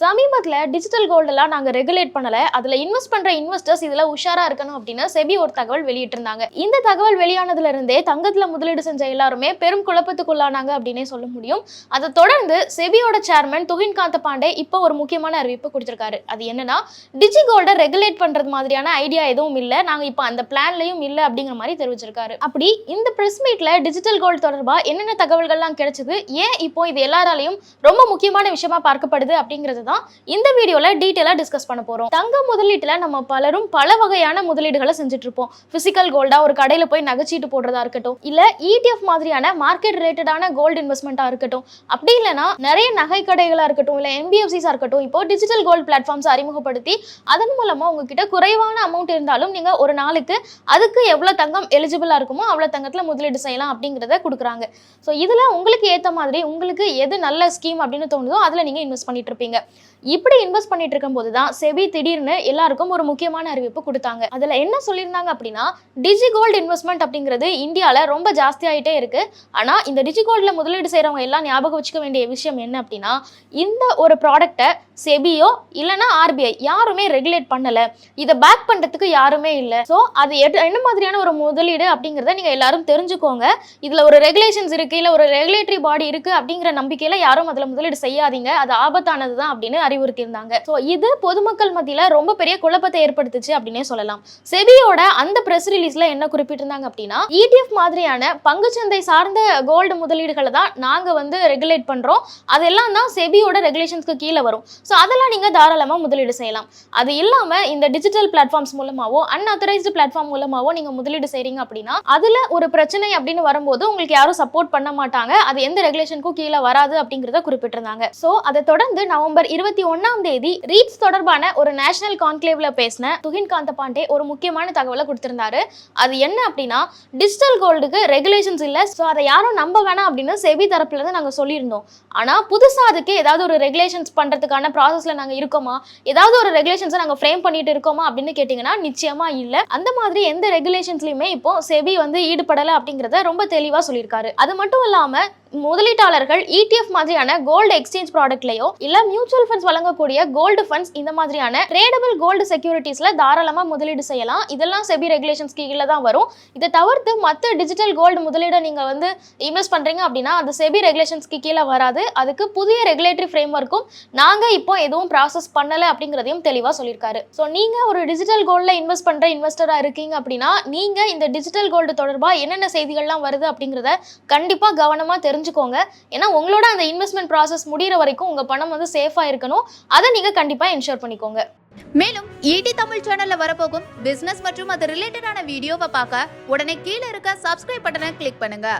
சமீபத்தில் டிஜிட்டல் கோல்டெல்லாம் நாங்கள் ரெகுலேட் பண்ணலை. அதில் இன்வெஸ்ட் பண்ணுற இன்வெஸ்டர்ஸ் இதில் உஷாராக இருக்கணும் அப்படின்னு செபி ஒரு தகவல் வெளியிட்டிருந்தாங்க. இந்த தகவல் வெளியானதுல இருந்தே தங்கத்தில் முதலீடு செஞ்ச எல்லாருமே பெரும் குழப்பத்துக்குள்ளானாங்க அப்படின்னே சொல்ல முடியும். அதை தொடர்ந்து செபியோட சேர்மன் துகின் காந்த பாண்டே இப்போ ஒரு முக்கியமான அறிவிப்பு கொடுத்துருக்காரு. அது என்னன்னா டிஜி கோல்டை ரெகுலேட் பண்ணுறது மாதிரியான ஐடியா எதுவும் இல்லை. நாங்கள் இப்போ அந்த பிளான்லையும் இல்லை அப்படிங்கிற மாதிரி தெரிவிச்சிருக்காரு. அப்படி இந்த ப்ரெஸ் மீட்டில் டிஜிட்டல் கோல்டு தொடர்பாக என்னென்ன தகவல்கள்லாம் கிடைச்சது? ஏன் இப்போ இது எல்லாராலையும் ரொம்ப முக்கியமான விஷயமா பார்க்கப்படுது அப்படிங்கிறது தான் இந்த வீடியோவில் டீட்டெயிலாக டிஸ்கஸ் பண்ண போகிறோம் தங்க முதலீட்டில் நம்ம பலரும் பல வகையான முதலீடுகளை செஞ்சுட்டு இருப்போம் ஃபிசிக்கல் கோல்டாக ஒரு கடையில் போய் நகைச்சீட்டு போடுறதா இருக்கட்டும் இல்லை இடிஎஃப் மாதிரியான மார்க்கெட் ரிலேட்டடான கோல்டு இன்வெஸ்ட்மெண்ட்டாக இருக்கட்டும் அப்படி இல்லைன்னா நிறைய நகை கடைகளாக இருக்கட்டும் இல்லை எம்பிஎஃப்சிஸாக இருக்கட்டும் இப்போ டிஜிட்டல் கோல்டு பிளாட்ஃபார்ம்ஸ் அறிமுகப்படுத்தி அதன் மூலமாக உங்ககிட்ட குறைவான அமௌண்ட் இருந்தாலும் நீங்கள் ஒரு நாளுக்கு அதுக்கு எவ்வளோ தங்கம் எலிஜிபிளாக இருக்குமோ அவ்வளோ தங்கத்தில் முதலீடு செய்யலாம் அப்படிங்கிறத கொடுக்குறாங்க. ஸோ இதில் உங்களுக்கு ஏற்ற மாதிரி உங்களுக்கு எது நல்ல ஸ்கீம் அப்படின்னு தோணுதோ அதில் நீங்கள் இன்வெஸ்ட் பண்ணிட்டு இருப்பீங்க. இப்படி இன்வெஸ்ட் பண்ணிட்டு இருக்கும்போது தான் செபி திடீர்னு எல்லாருக்கும் ஒரு முக்கியமான அறிவிப்பு கொடுத்தாங்க. அதில் என்ன சொல்லியிருந்தாங்க அப்படின்னா டிஜி கோல்டு இன்வெஸ்ட்மெண்ட் அப்படிங்கிறது இந்தியாவில் ரொம்ப ஜாஸ்தி ஆயிட்டே இருக்கு. ஆனால் இந்த டிஜி கோல்டில் முதலீடு செய்கிறவங்க எல்லாம் ஞாபகம் வச்சுக்க வேண்டிய விஷயம் என்ன அப்படின்னா இந்த ஒரு ப்ராடக்ட்டை செபியோ இல்லைன்னா ஆர்பிஐ. யாருமே ரெகுலேட் பண்ணலை. இதை பேக் பண்ணுறதுக்கு யாருமே இல்லை. ஸோ அது என்ன மாதிரியான ஒரு முதலீடு அப்படிங்கிறத நீங்கள் எல்லாரும் தெரிஞ்சுக்கோங்க. இதில் ஒரு ரெகுலேஷன்ஸ் இருக்குது இல்லை ஒரு ரெகுலேட்டரி பாடி இருக்குது அப்படிங்கிற நம்பிக்கையில் யாரும் அதில் முதலீடு செய்யாதீங்க. அது ஆபத்தானது தான் அப்படின்னு அறிவுறுத்தியிருந்தாங்க. ஸோ இது பொதுமக்கள் மத்தியில் ரொம்ப பெரிய குழப்பத்தை ஏற்படுத்துச்சு அப்படின்னே சொல்லலாம். செபியோட அந்த ப்ரெஸ் ரிலீஸில் என்ன குறிப்பிட்டிருந்தாங்க அப்படின்னா இடிஎஃப் மாதிரியான பங்குச்சந்தை சார்ந்த கோல்டு முதலீடுகளை தான் நாங்கள் வந்து ரெகுலேட் பண்ணுறோம் அதெல்லாம் தான் செபியோட ரெகுலேஷன்ஸ்க்கு கீழே வரும். ஸோ அதெல்லாம் நீங்கள் தாராளமாக முதலீடு செய்யலாம். அது இல்லாமல் இந்த டிஜிட்டல் பிளாட்ஃபார்ம்ஸ் மூலமாகவோ அன்அத்தரைஸ்டு பிளாட்ஃபார்ம் மூலமாகவோ நீங்கள் முதலீடு செய்கிறீங்க அப்படின்னா அதில் ஒரு பிரச்சனை அப்படின்னு வரும்போது உங்களுக்கு யாரும் சப்போர்ட் பண்ண மாட்டாங்க. அது எந்த ரெகுலேஷனுக்கும் கீழே வராது அப்படிங்கிறத குறிப்பிட்டிருந்தாங்க. ஸோ அதை தொடர்ந்து நவம்பர் இருபத்தி ஒன்றாம் தேதி ரீட்ஸ் தொடர்பான ஒரு நேஷனல் கான்க்ளேவ்ல பேசின துகின் காந்த பாண்டே ஒரு முக்கியமான தகவலை கொடுத்திருந்தாரு. அது என்ன அப்படின்னா டிஜிட்டல் கோல்டுக்கு ரெகுலேஷன்ஸ் இல்லை. ஸோ அதை யாரும் நம்ப வேணாம் அப்படின்னு செபி தரப்புல இருந்து நாங்கள் சொல்லியிருந்தோம். ஆனால் புதுசாக அதுக்கு ஏதாவது ஒரு ரெகுலேஷன்ஸ் பண்ணுறதுக்கான ப்ராசஸில் நாங்கள் இருக்கோமா? ஏதாவது ஒரு ரெகுலேஷன்ஸை நாங்கள் ஃப்ரேம் பண்ணிட்டு இருக்கோமா அப்படின்னு கேட்டிங்கன்னா நிச்சயமா இல்லை. அந்த மாதிரி எந்த ரெகுலேஷன்ஸ்லையுமே இப்போ செபி வந்து ஈடுபடலை அப்படிங்கிறத ரொம்ப தெளிவாக சொல்லியிருக்காரு. அது மட்டும் இல்லாமல் முதலீட்டாளர்கள் இடிஎஃப் மாதிரியான கோல்டு எக்ஸ்சேஞ்ச் ப்ராடக்ட்லயோ இல்ல மியூச்சுவல் ஃபண்ட்ஸ் வழங்கக்கூடிய கோல்டு ஃபண்ட்ஸ் இந்த மாதிரியான ட்ரேடபிள் கோல்டு செக்யூரிட்டிஸ்ல தாராளமா முதலீடு செய்யலாம். இதெல்லாம் செபி ரெகுலேஷன்ஸ் கீழே தான் வரும். இதை தவிர்த்து மற்ற டிஜிட்டல் கோல்டு முதலீடை நீங்க வந்து இன்வெஸ்ட் பண்றீங்க அப்படின்னா அது செபி ரெகுலேஷன்ஸ்க்கு கீழே வராது. அதுக்கு புதிய ரெகுலேட்டரி ஃப்ரேம் ஒர்க்கும் நாங்க இப்போ எதுவும் ப்ராசஸ் பண்ணல அப்படிங்கிறதையும் தெளிவா சொல்லியிருக்காரு. ஸோ நீங்க ஒரு டிஜிட்டல் கோல்டில் இன்வெஸ்ட் பண்ற இன்வெஸ்டரா இருக்கீங்க அப்படின்னா நீங்க இந்த டிஜிட்டல் கோல்டு தொடர்பாக என்னென்ன செய்திகள்லாம் வருது அப்படிங்கிறத கண்டிப்பா கவனமா தெரிஞ்சுக்கோங்க. ஏன்னா உங்களோட அந்த இன்வெஸ்ட்மெண்ட் ப்ராசஸ் முடிகிற வரைக்கும் உங்கள் பணம் வந்து சேஃபாக இருக்கணும். அதை நீங்கள் கண்டிப்பாக இன்ஷூர் பண்ணிக்கோங்க. மேலும் ஈடி தமிழ் சேனல்ல வரப்போகும் பிசினஸ் மற்றும் அது ரிலேட்டடான வீடியோவை பார்க்க உடனே கீழே இருக்க சப்ஸ்கிரைப் பட்டனை கிளிக் பண்ணுங்க.